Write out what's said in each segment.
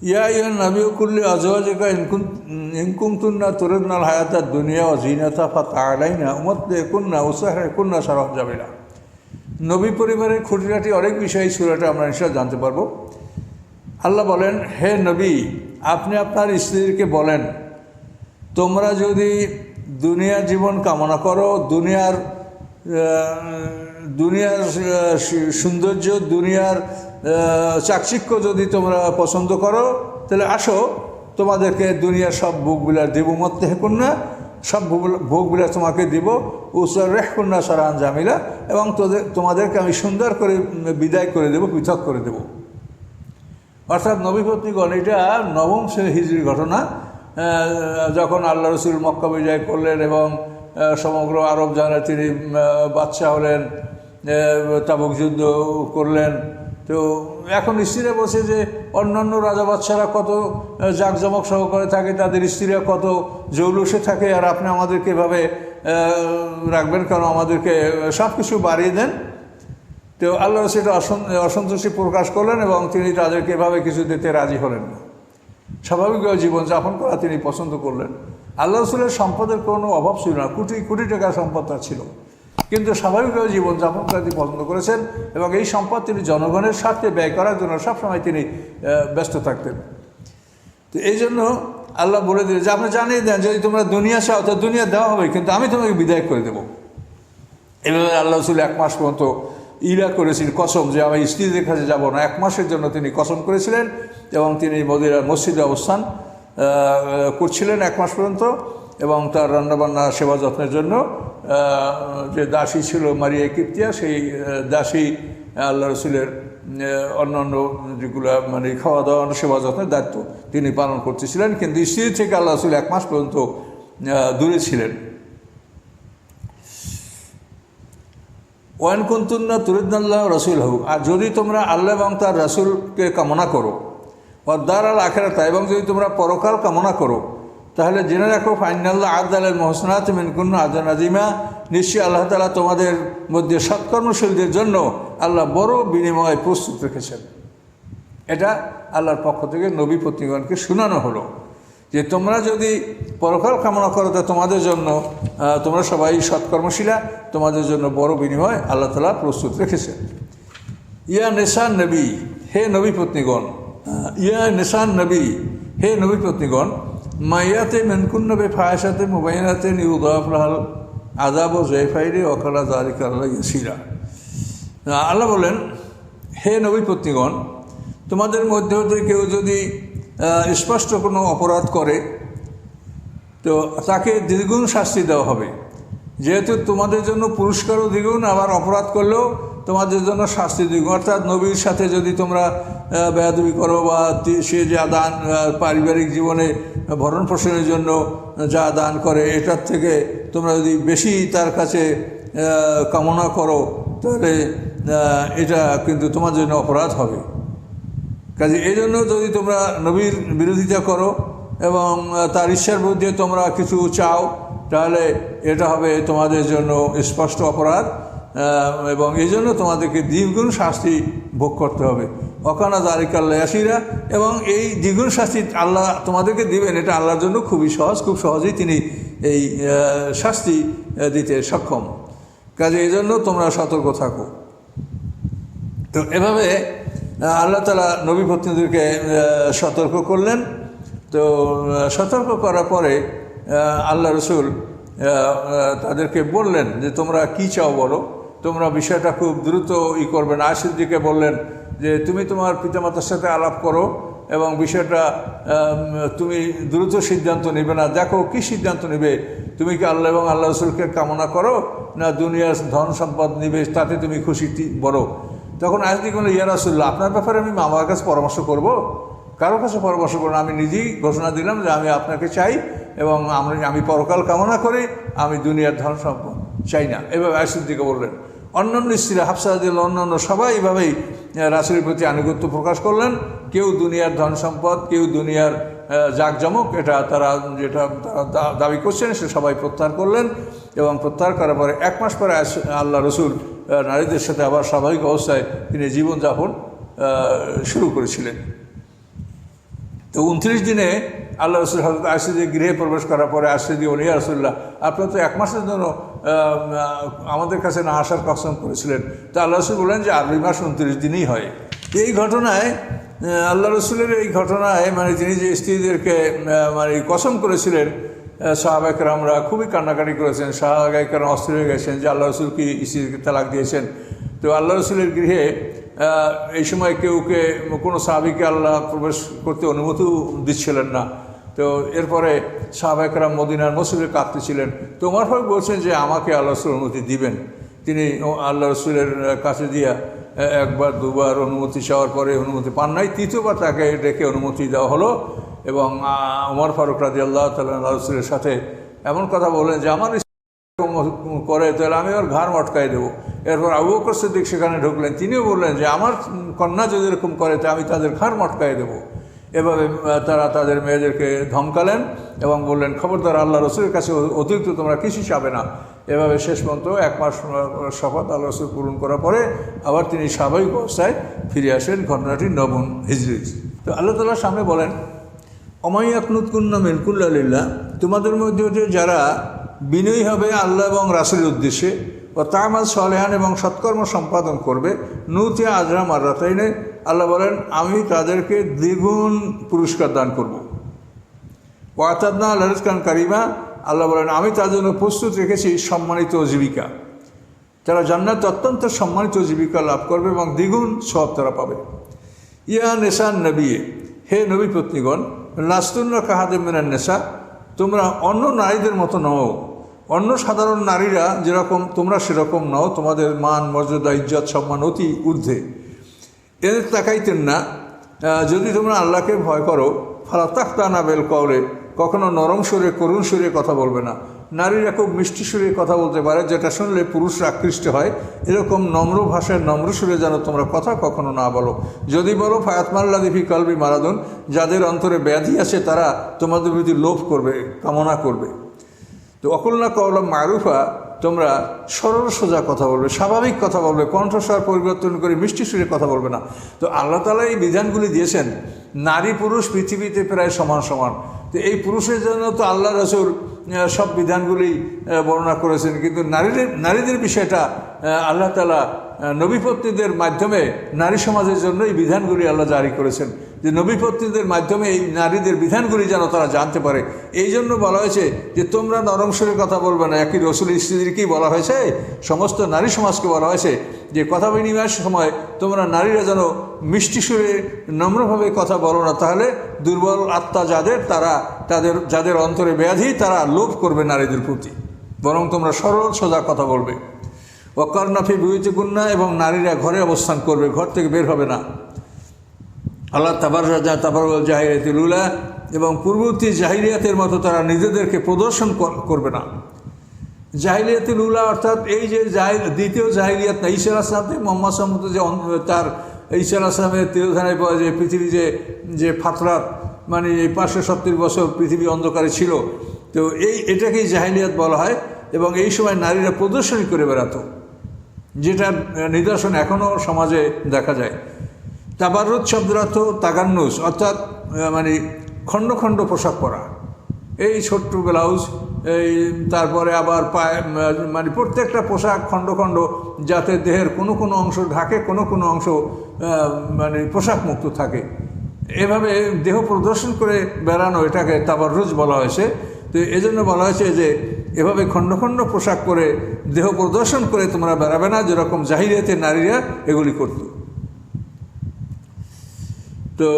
ইয়া ইয়া নবী কুল্লি আজওয়াজিকা ইনকুন ইনকুমতুন্না তুরিদনাল হায়াতাদ দুনিয়া ও জিনাতা ফাতাআলাইনা উমাত্তিকুন্না উসাহরিকুন্না সারাহ জামিলা নবী পরিবারের খুঁটিনাটি অনেক বিষয় সুরাটা আমরা নিশ্চয় জানতে পারব। আল্লাহ বলেন, হে নবী, আপনি আপনার স্ত্রীকে বলেন, তোমরা যদি দুনিয়ার জীবন কামনা করো, দুনিয়ার দুনিয়ার সৌন্দর্য, দুনিয়ার চাকচিক্য যদি তোমরা পছন্দ করো, তাহলে আসো, তোমাদেরকে দুনিয়ার সব ভোগবিলাস দেব মধ্যে না, সব ভোগ- ভোগবিলাস তোমাকে দিব উসর রেহকুন্না সারান জামিলা, এবং তোদের, তোমাদেরকে আমি সুন্দর করে বিদায় করে দেব, পৃথক করে দেবো। অর্থাৎ নবীপত্নীগণ এটা নবম শ্রেণি হিজড়ির ঘটনা। যখন আল্লাহ রসুল মক্কা বিজয় করলেন এবং সমগ্র আরব জানে তিনি বাদশাহ হলেন তাবুক যুদ্ধ করলেন তো এখন স্ত্রীরা বলছে যে অন্যান্য রাজা বাদশারা কত জাঁকজমক সহকারে থাকে, তাদের স্ত্রীরা কত জৌলুসে থাকে, আর আপনি আমাদেরকে এভাবে রাখবেন, কারণ আমাদেরকে সব কিছু বাড়িয়ে দেন। তো আল্লাহ সেটা অসন- অসন্তুষ্টি প্রকাশ করলেন এবং তিনি তাদেরকে এভাবে কিছু দিতে রাজি হলেন না। স্বাভাবিকভাবে জীবনযাপন করা তিনি পছন্দ করলেন। আল্লাহ রসুলের সম্পদের কোনো অভাব ছিল না, কোটি কোটি টাকার সম্পদ তার ছিল। কিন্তু স্বাভাবিকভাবে জীবনযাপন তিনি পছন্দ করেছেন এবং এই সম্পদ তিনি জনগণের স্বার্থে ব্যয় করার জন্য সবসময় তিনি ব্যস্ত থাকতেন। তো এই জন্য আল্লাহ বলে দিলেন যে, আপনি জানিয়ে দেন, যদি তোমরা দুনিয়া চাও, তো দুনিয়া দেওয়া হবে, কিন্তু আমি তোমাকে বিদায় করে দেবো। এভাবে আল্লাহ রসুল এক মাস পর্যন্ত ইরা করেছিলেন কসম যে, আমি স্ত্রীদের কাছে যাব না। এক মাসের জন্য তিনি কসম করেছিলেন এবং তিনি মদিরার মসজিদে অবস্থান করছিলেন এক মাস পর্যন্ত। এবং তার রান্নাবান্না সেবা যত্নের জন্য যে দাসী ছিল মারিয়া কিপ্তিয়া, সেই দাসী আল্লাহ রসুলের অন্য অন্য যেগুলো মানে খাওয়া দাওয়া সেবা যত্নের দায়িত্ব তিনি পালন করতেছিলেন। কিন্তু স্ত্রী থেকে আল্লাহ রসুল এক মাস পর্যন্ত দূরে ছিলেন। ওয়ান কুন্তুন্না তুরিদাল্লাহ রসুল হোক আর যদি তোমরা আল্লাহ এবং তার রসুলকে কামনা করো অদ্দার আল আখেরাতা, এবং যদি তোমরা পরকাল কামনা করো তাহলে জেনে রাখো, ফাইনাল্লাহ আদাল মোহসনাত মিনকুন্ন আজান আজিমা নিশ্চয়ই আল্লাহ তালা তোমাদের মধ্যে সৎকর্মশীলদের জন্য আল্লাহ বড় বিনিময় প্রস্তুত রেখেছেন। এটা আল্লাহর পক্ষ থেকে নবী পত্নীগণকে শোনানো হলো। যে তোমরা যদি পরকাল কামনা করো, তা তোমাদের জন্য তোমরা সবাই সৎকর্মশীলা, তোমাদের জন্য বড় বিনিময় আল্লাহ তালা প্রস্তুত রেখেছেন। ইয়া নেশান নবী, হে নবী পত্নীগণ ইয়া নেশান নবী, হে নবী পত্নীগণ মাইয়াতে মেনকুন্নবে ফায়াসাতে মুবাইনাতে নিউদাফরাহাল আজাব ও জয়ফাইরে অকালা জারিক আল্লাহ ইয়াসিরা আল্লাহ বলেন, হে নবী পত্নীগণ, তোমাদের মধ্যে হতে কেউ যদি স্পষ্ট কোনো অপরাধ করে, তো তাকে দ্বিগুণ শাস্তি দেওয়া হবে। যেহেতু তোমাদের জন্য পুরস্কারও দ্বিগুণ, আবার অপরাধ করলেও তোমাদের জন্য শাস্তি দ্বিগুণ। অর্থাৎ নবীর সাথে যদি তোমরা বেয়াদবি করো বা সে যা দান পারিবারিক জীবনে ভরণ পোষণের জন্য যা দান করে, এটার থেকে তোমরা যদি বেশি তার কাছে কামনা করো, তাহলে এটা কিন্তু তোমার জন্য অপরাধ হবে। কাজে এই জন্য যদি তোমরা নবীর বিরোধিতা করো এবং তার ইচ্ছার মধ্যে তোমরা কিছু চাও, তাহলে এটা হবে তোমাদের জন্য স্পষ্ট অপরাধ এবং এই জন্য তোমাদেরকে দ্বিগুণ শাস্তি ভোগ করতে হবে। অকানা দারিকাল্লা আসিরা এবং এই দ্বিগুণ শাস্তি আল্লাহ তোমাদেরকে দিবেন এটা আল্লাহর জন্য খুবই সহজ খুব সহজেই তিনি এই শাস্তি দিতে সক্ষম। কাজে এই জন্য তোমরা সতর্ক থাকো। তো এভাবে আল্লাহ তালা নবী আহ, সতর্ক করলেন। তো সতর্ক করার পরে আল্লাহ রসুল তাদেরকে বললেন যে তোমরা কি চাও বলো? তোমরা বিষয়টা খুব দ্রুত ই করবে না। আশিদ্দিকে বললেন যে তুমি তোমার পিতামাতার সাথে আলাপ করো এবং বিষয়টা তুমি দ্রুত সিদ্ধান্ত নেবে না। দেখো কি সিদ্ধান্ত নেবে? তুমি কি আল্লাহ এবং আল্লাহ রসুলকে কামনা করো না দুনিয়ার ধন সম্পদ নিবে, তাতে তুমি খুশি বড়? তখন আজকে কোনো ইয়া রাসুল্লাহ আপনার ব্যাপারে আমি মামার কাছে পরামর্শ করব। কারও কাছে পরামর্শ করব আমি নিজেই ঘোষণা দিলাম যে আমি আপনাকে চাই এবং আমি আমি পরকাল কামনা করি, আমি দুনিয়ার ধন সম্পদ চাই না। এভাবে আয়সুদ্দিকে বললেন। অন্যান্য স্ত্রীরা হাফসাদিল অন্যান্য সবাই এভাবেই রাসুলের প্রতি আনুগত্য প্রকাশ করলেন। কেউ দুনিয়ার ধন সম্পদ, কেউ দুনিয়ার জাঁকজমক, এটা তারা যেটা দাবি করছেন, সে সবাই প্রত্যাহার করলেন এবং প্রত্যাহার করার পরে এক মাস পরে আল্লাহ রসুল নারীদের সাথে আবার স্বাভাবিক অবস্থায় তিনি জীবনযাপন শুরু করেছিলেন। তো উনত্রিশ দিনে আল্লাহ রসুল হজরত আশিদে গৃহে প্রবেশ করার পরে আশিদি অলিয়া রসুল্লাহ আপনার তো এক মাসের জন্য আমাদের কাছে না আসার কসম করেছিলেন। তো আল্লাহ রসুল বললেন যে আরবি মাস উনত্রিশ দিনই হয়। এই ঘটনায় আল্লাহ রসুলের এই ঘটনায় মানে তিনি যে স্ত্রীদেরকে মানে কসম করেছিলেন সাহাবাহিকরা আমরা খুবই কান্নাকাটি করেছেন সাহাবাহিকরা অস্থির হয়ে গেছেন যে, আল্লাহ রসুল কি স্ত্রীকে তালাক দিয়েছেন? তো আল্লাহ রসুলের গৃহে এই সময় কেউকে কোনো সাহাবিকে আল্লাহ প্রবেশ করতে অনুমতিও দিচ্ছিলেন না। তো এরপরে সাহাবাহিকরা মদিনার মসজিদে কাঁদতেছিলেন। তো ওমর ফারুক বলছেন যে, আমাকে আল্লাহ রসুল অনুমতি দিবেন। তিনি আল্লাহ রসুলের কাছে দিয়া একবার, দুবার অনুমতি চাওয়ার পরে অনুমতি পান নাই। তৃতীয়বার তাকে ডেকে অনুমতি দেওয়া হলো এবং ওমর ফারুক রাজি আল্লাহ তাল্লাহ রসুলের সাথে এমন কথা বললেন যে, আমার করে, তাহলে আমি ওর ঘাড় মটকাই দেবো। এরপর আবু বকর সিদ্দিক সেখানে ঢুকলেন। তিনিও বললেন যে, আমার কন্যা যদি এরকম করে তো আমি তাদের ঘাড় মটকাই দেবো। এভাবে তারা তাদের মেয়েদেরকে ধমকালেন এবং বললেন, খবরদার আল্লাহ রসুলের কাছে অতিরিক্ত তোমরা কিছু চাবে না। এভাবে শেষ পর্যন্ত এক মাস শপথ আল্লাহ রসুল পূরণ করার পরে আবার তিনি স্বাভাবিক অবস্থায় ফিরে আসেন ঘটনাটি নবম হিজরি তো আল্লাহ তালার সামনে বলেন অমাইয়াকনুত কুন্না মিনকুল্লাহ তোমাদের মধ্যে যারা বিনয়ী হবে আল্লাহ এবং রাসুলের উদ্দেশ্যে, ও তামাল সলেহান এবং সৎকর্ম সম্পাদন করবে নুতিয়া আজরা মার্রাতাইনে আল্লাহ বলেন, আমি তাদেরকে দ্বিগুণ পুরস্কার দান করব। ওয়াতাদনা লরজকান কারিমা, আল্লাহ বলেন, আমি তার জন্য প্রস্তুত রেখেছি সম্মানিত জীবিকা। তারা জান্নাত অত্যন্ত সম্মানিত জীবিকা লাভ করবে এবং দ্বিগুণ সব তারা পাবে। ইয়া নেশান নবিয়ে হে নবী পত্নীগণ নাস্তুন্না কাহাদে মেনার নেশা, তোমরা অন্য নারীদের মতো নও। অন্য সাধারণ নারীরা যেরকম, তোমরা সেরকম নও। তোমাদের মান, মর্যাদা, ইজ্জত, সম্মান অতি ঊর্ধ্বে। এদের তাকাইতেন না। যদি তোমরা আল্লাহকে ভয় করো, ফালা তাক্তা না বেল কওলে, কখনো নরম সুরে, করুণ সুরে কথা বলবে না। নারীরা খুব মিষ্টি সুরে কথা বলতে পারে, যেটা শুনলে পুরুষরা আকৃষ্ট হয়। এরকম নম্র ভাষায়, নম্র সুরে যেন তোমরা কথা কখনো না বলো। যদি বলো ফায়াতমাল্লা দিফি কলবি মারাদুন, যাদের অন্তরে ব্যাধি আছে, তারা তোমাদের প্রতি লোভ করবে, কামনা করবে। তো অকুল্লা কওলাম মারুফা তোমরা সরল সোজা কথা বলবে, স্বাভাবিক কথা বলবে, কণ্ঠস্বর পরিবর্তন করে মিষ্টি সুরে কথা বলবে না। তো আল্লাহ তালা এই বিধানগুলি দিয়েছেন, নারী পুরুষ পৃথিবীতে প্রায় সমান সমান। তো এই পুরুষের জন্য তো আল্লাহ রসুল সব বিধানগুলি বর্ণনা করেছেন। কিন্তু নারীদের নারীদের বিষয়টা আল্লাহ তালা নবীপত্নীদের মাধ্যমে নারী সমাজের জন্য এই বিধানগুলি আল্লাহ জারি করেছেন। যে নবীপত্নীদের মাধ্যমে এই নারীদের বিধানগুলি যেন তারা জানতে পারে। এই জন্য বলা হয়েছে যে তোমরা নরম সুরে কথা বলবে না। একই রসুল স্ত্রীদেরকেই বলা হয়েছে, সমস্ত নারী সমাজকে বলা হয়েছে যে কথা বিনিময়ের সময় তোমরা নারীরা যেন মিষ্টি সুরে নম্রভাবে কথা বলো না, তাহলে দুর্বল আত্মা যাদের, তারা তাদের, যাদের অন্তরে ব্যাধি, তারা লোভ করবে নারীদের প্রতি। বরং তোমরা সরল সোজা কথা বলবে। অকর্ণাফি বুইতে গুন্না এবং নারীরা ঘরে অবস্থান করবে, ঘর থেকে বের হবে না। আল্লাহ তাবার রাজা তাবার জাহিরিয়াতুল্লাহ এবং পূর্ববর্তী জাহিরিয়াতের মতো তারা নিজেদেরকে প্রদর্শন কর- করবে না। জাহিলিয়াতুল উলা অর্থাৎ এই যে দ্বিতীয় জাহিলিয়াত না ঈশ্বর আসলাম থেকে মোহাম্মদ সাহমদ যে তার ঈশ্বর আসলামের তিরোধানের পর যে পৃথিবী যে যে ফাতরাত মানে এই পাঁচশো সত্তর বছর পৃথিবী অন্ধকারে ছিল, তো এই, এটাকেই জাহিলিয়াত বলা হয় এবং এই সময় নারীরা প্রদর্শনী করে বেড়াতো। যেটার নিদর্শন এখনও সমাজে দেখা যায়। তাবারুদ শব্দের তাগান্নুস, অর্থাৎ মানে খণ্ড খণ্ড পোশাক পরা। এই ছোট্ট ব্লাউজ, এই তারপরে আবার পায়ে মানে প্রত্যেকটা পোশাক খণ্ড খণ্ড, যাতে দেহের কোনো কোনো অংশ ঢাকে, কোনো কোনো অংশ মানে পোশাক মুক্ত থাকে। এভাবে দেহ প্রদর্শন করে বেড়ানো এটাকে তাবার তাবাররুজ বলা হয়েছে। তো এজন্য বলা হয়েছে যে এভাবে খণ্ড খণ্ড পোশাক করে দেহ প্রদর্শন করে তোমরা বেড়াবে না, যেরকম জাহিরিয়াতে নারীরা এগুলি করতো। তো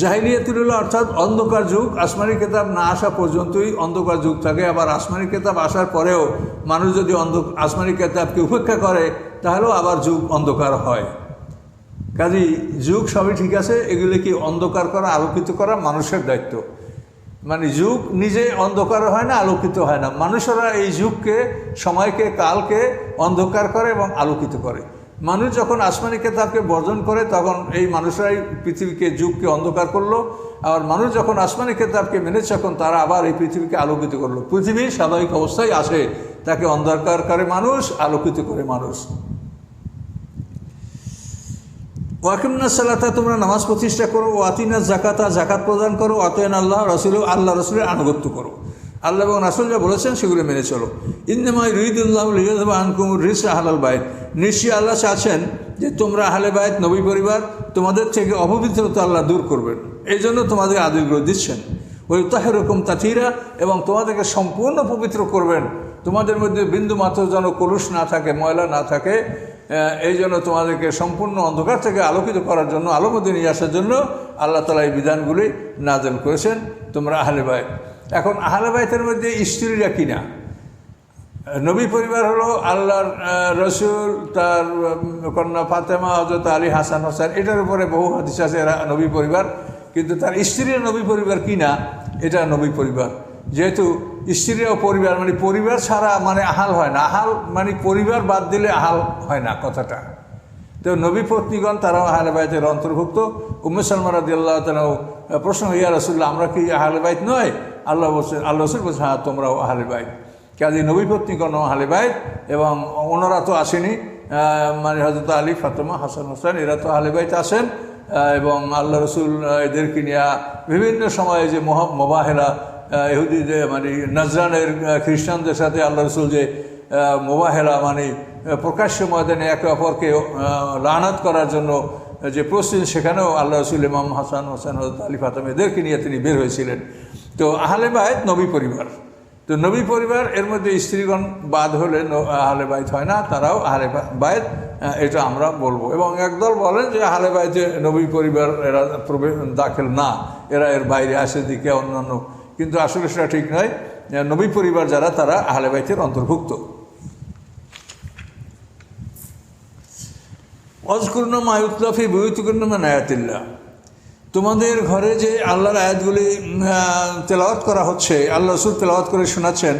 জাহিলিয়াতুল অর্থাৎ অন্ধকার যুগ, আসমানি কেতাব না আসা পর্যন্তই অন্ধকার যুগ থাকে। আবার আসমানি কেতাব আসার পরেও মানুষ যদি অন্ধ, আসমানি কেতাবকে উপেক্ষা করে, তাহলেও আবার যুগ অন্ধকার হয়। কাজী যুগ সবই ঠিক আছে এগুলি কি অন্ধকার করা, আলোকিত করা মানুষের দায়িত্ব। মানে যুগ নিজে অন্ধকার হয় না, আলোকিত হয় না। মানুষেরা এই যুগকে, সময়কে, কালকে অন্ধকার করে এবং আলোকিত করে। মানুষ যখন আসমানি কেতাবকে বর্জন করে, তখন এই মানুষরাই পৃথিবীকে, যুগকে অন্ধকার করল। আর মানুষ যখন আসমানি কেতাবকে মেনেছে, তখন তারা আবার এই পৃথিবীকে আলোকিত করল। পৃথিবী স্বাভাবিক অবস্থায় আসে। তাকে অন্ধকার করে মানুষ, আলোকিত করে মানুষ। ওয়াকিমনা সালাতা, তোমরা নামাজ প্রতিষ্ঠা করো ওয়াতিনা জাকাতা জাকাত প্রদান করো অতএন আল্লাহ রসুল, আল্লাহ রসুলের আনুগত্য করো। আল্লাহ এবং রাসুল যা বলেছেন সেগুলো মেনে চলো। ইন্দামাই রুইদুল্লাহ লিয়াজবা আনকুমুর রিস আহলাল বাইত। নিশ্চয়ই আল্লাহ চাচ্ছেন যে তোমরা আহলে বাইত, নবী পরিবার, তোমাদের থেকে অপবিত্রতা আল্লাহ দূর করবেন। এই জন্য তোমাদের আদিগ্রহ দিচ্ছেন। ওই তাহেরকম তাথিরা, এবং তোমাদেরকে সম্পূর্ণ পবিত্র করবেন। তোমাদের মধ্যে বিন্দু মাত্র যেন কলুষ না থাকে, ময়লা না থাকে। এই জন্য তোমাদেরকে সম্পূর্ণ অন্ধকার থেকে আলোকিত করার জন্য আলোমধ্যে নিয়ে আসার জন্য আল্লাহ তালা এই বিধানগুলি নাজেল করেছেন। তোমরা আহলে বাইত। এখন আহলে বাইতের মধ্যে স্ত্রীরা কিনা? নবী পরিবার হলো আল্লাহর রসুল, তার কন্যা ফাতেমা হজরত আলী হাসান হোসেন, এটার উপরে বহু হাদিস আছে, এরা নবী পরিবার। কিন্তু তার স্ত্রীর নবী পরিবার কিনা? এটা নবী পরিবার। যেহেতু স্ত্রীরাও পরিবার মানে পরিবার ছাড়া মানে আহাল হয় না। আহাল মানে পরিবার বাদ দিলে আহাল হয় না কথাটা। তো নবী পত্নীগণ, তারাও আহলে বাইতের অন্তর্ভুক্ত। উম্মে সালমান রাদি আল্লাহ তালাও প্রশ্ন, ইয়া রসুল্লাহ আমরা কি আহলে বাইত নয়? আল্লাহ বলছেন আল্লাহ রসুল বলছেন হ্যাঁ তোমরাও আহলে বাইত। কাজে নবী পত্নীগণ আহলে বাইত এবং ওনারা তো আসেনি। মানে হজরত আলী, ফাতেমা, হাসান হোসেন এরা তো আহলে বাইত আসেন এবং আল্লাহ রসুল এদেরকে নিয়ে বিভিন্ন সময়ে যে মহা, মোবাহেরা ইহুদি যে মানে নজরানের খ্রিস্টানদের সাথে আল্লাহ রসুল যে আহ, মোবাহেরা মানে প্রকাশ্য ময়দানে একে অপরকে লানাত করার জন্য যে প্রস্তুতি সেখানেও আল্লাহ রসুল ইমাম হাসান হোসেন আলী ফাতেম এদেরকে নিয়ে তিনি বের হয়েছিলেন। তো আহলে বায়ত নবী পরিবার। তো নবী পরিবার এর মধ্যে স্ত্রীগণ বাদ হলে আহলে বাইত হয় না তারাও আহলে বা- বাইত এটা আমরা বলব। এবং একদল বলেন যে আহলে বাইতে নবী পরিবার এরা দাখিল না। এরা এর বাইরে আসে দিকে অন্যান্য কিন্তু আসলে সেটা ঠিক নয়। নবী পরিবার যারা, তারা আহলে বাইতের অন্তর্ভুক্ত। অজকুর্ণ মায়ুতলাফি বইতুকুর্ণ নায়াতিল্লা তোমাদের ঘরে যে আল্লাহর আয়াতগুলি তেলাওয়াত করা হচ্ছে, আল্লাহ রসুল তেলাওয়াত করে শোনাচ্ছেন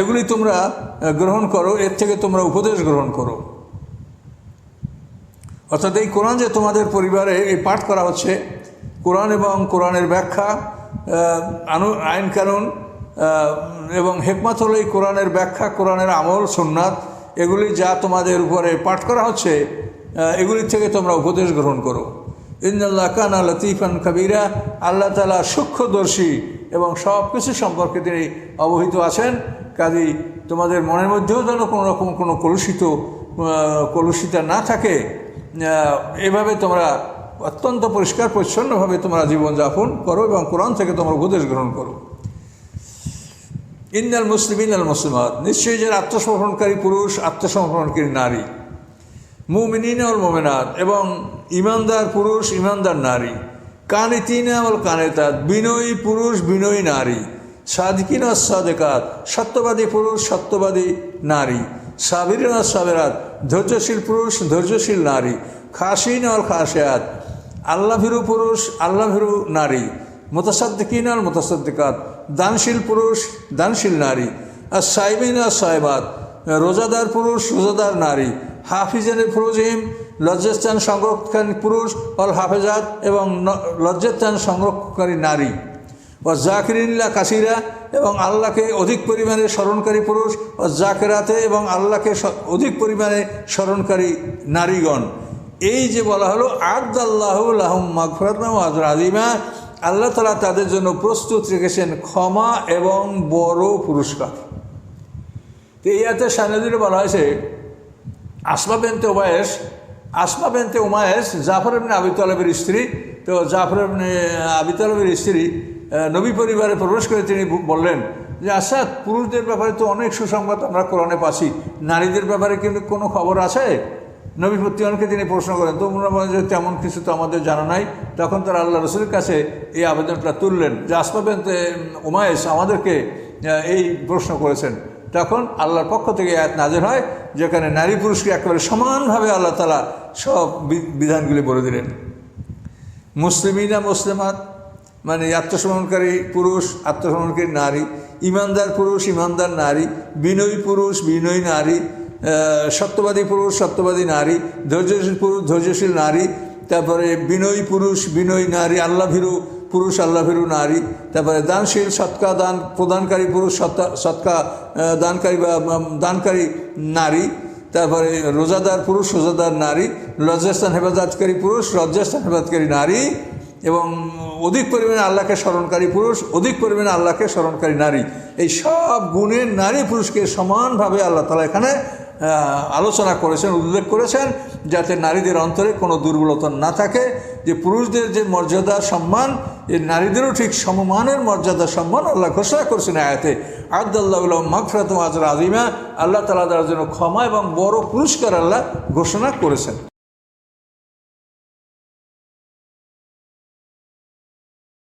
এগুলি তোমরা গ্রহণ করো, এর থেকে তোমরা উপদেশ গ্রহণ করো। অর্থাৎ এই কোরআন যে তোমাদের পরিবারে এই পাঠ করা হচ্ছে, কোরআন এবং কোরআনের ব্যাখ্যা আনু, আইন কানুন এবং হেকমত হলো এই কোরআনের ব্যাখ্যা, কোরআনের আমল, সুন্নাত, এগুলি যা তোমাদের উপরে পাঠ করা হচ্ছে এগুলি থেকে তোমরা উপদেশ গ্রহণ করো। ইন্দাল্লাহ কানা লতিফান কবিরা, আল্লাহ তালা সূক্ষ্মদর্শী এবং সব কিছু সম্পর্কে তিনি অবহিত আছেন। কাজেই তোমাদের মনের মধ্যেও যেন কোনো রকম কোনো কলুষিত কলুষিতা না থাকে এভাবে তোমরা অত্যন্ত পরিষ্কার, পরিচ্ছন্নভাবে তোমরা জীবনযাপন করো এবং কোরআন থেকে তোমরা উপদেশ গ্রহণ করো। ইন্দাল মুসলিম ইন্দাল মুসলিমাত, নিশ্চয়ই যে আত্মসমর্পণকারী পুরুষ, আত্মসমর্পণকারী নারী, মুমিনিন ওল মোমেনাত এবং ইমানদার পুরুষ, ইমানদার নারী, কানিতিনা ওল কানেতাত, বিনয়ী পুরুষ, বিনয়ী নারী, সাদিকিন সাদেকাত, সত্যবাদী পুরুষ, সত্যবাদী নারী, সাবিরিন সাবেরাত, ধৈর্যশীল পুরুষ, ধৈর্যশীল নারী, খাসিন অল খাসেয়াত আল্লাহ ভীরু পুরুষ আল্লাহ ভীরু নারী। মোতাসাদ্দিকিন আল মোতাসাদ্দিকাত। দানশীল পুরুষ, দানশীল নারী। আর সাইবিন আর সাহেবাত রোজাদার পুরুষ, রোজাদার নারী। হাফিজানের ফুরুজিম, লজ্জাস্থান সংরক্ষণকারী পুরুষ, অল হাফেজাত এবং লজ্জাস্থান সংরক্ষণকারী নারী। ও জাকিরিল্লা কাসিরা এবং আল্লাহকে অধিক পরিমাণে স্মরণকারী পুরুষ। ও জাকেরাতে এবং আল্লাহকে অধিক পরিমাণে স্মরণকারী নারীগণ। এই যে বলা হলো, আদাল্লাহ মাগফরাতনা ও আজর আদিমা আল্লাহ তালা তাদের জন্য প্রস্তুত রেখেছেন ক্ষমা এবং বড় পুরস্কার। তো এই আয়াতের সামনে বলা হয়েছে, আসমা বেনতে উমায়েস আসমা বেনতে উমায়েস জাফর এমনি আবি তালেবের স্ত্রী, তো জাফর এমনি আবি তালেবের স্ত্রী নবী পরিবারে প্রবেশ করে তিনি বললেন যে আচ্ছা পুরুষদের ব্যাপারে তো অনেক সুসংবাদ আমরা কোরআনে পাচ্ছি, নারীদের ব্যাপারে কিন্তু কোনো খবর আছে? নবী প্রত্যয়নকে তিনি প্রশ্ন করেন, তোমরা যে তেমন কিছু তো আমাদের জানা নাই? তখন তারা আল্লাহ রসুলের কাছে এই আবেদনটা তুললেন যে আসমা বেনতে উমায়েস আমাদেরকে এই প্রশ্ন করেছেন। তখন আল্লাহর পক্ষ থেকে আয়াত নাজের হয়, যেখানে নারী পুরুষকে একেবারে সমানভাবে আল্লাহ তালা সব বিধানগুলি বলে দিলেন। মুসলিমিনা মুসলিমাত মানে আত্মসমর্পণকারী পুরুষ, আত্মসমর্পণকারী নারী, ইমানদার পুরুষ, ইমানদার নারী, বিনয়ী পুরুষ, বিনয়ী নারী সত্যবাদী পুরুষ, সত্যবাদী নারী, ধৈর্যশীল পুরুষ, ধৈর্যশীল নারী, তারপরে বিনয়ী পুরুষ, বিনয়ী নারী, আল্লাহ ভীরু পুরুষ, আল্লাহ ভীরু নারী, তারপরে দানশীল, সৎকা দান, প্রদানকারী পুরুষ, সৎকা সৎকা দানকারী বা দানকারী নারী, তারপরে রোজাদার পুরুষ, রোজাদার নারী, লজ্জাস্থান, হেফাজতকারী পুরুষ, লজ্জাস্থান, হেফাজতকারী নারী এবং অধিক পরিমাণে আল্লাহকে স্মরণকারী পুরুষ, অধিক পরিমাণে আল্লাহকে স্মরণকারী নারী। এই সব গুণের নারী পুরুষকে সমানভাবে আল্লাহ তালা এখানে আলোচনা করেছেন, উল্লেখ করেছেন, যাতে নারীদের অন্তরে কোনো দুর্বলতা না থাকে, যে পুরুষদের যে মর্যাদা, সম্মান এই নারীদেরও ঠিক সমমানের মর্যাদা, সম্মান আল্লাহ ঘোষণা করেছেন আয়াতে। আদাল্লাহ মাকফরাত আজর আজিমা আল্লাহ তালা তার জন্য ক্ষমা এবং বড় পুরস্কার আল্লাহ ঘোষণা করেছেন।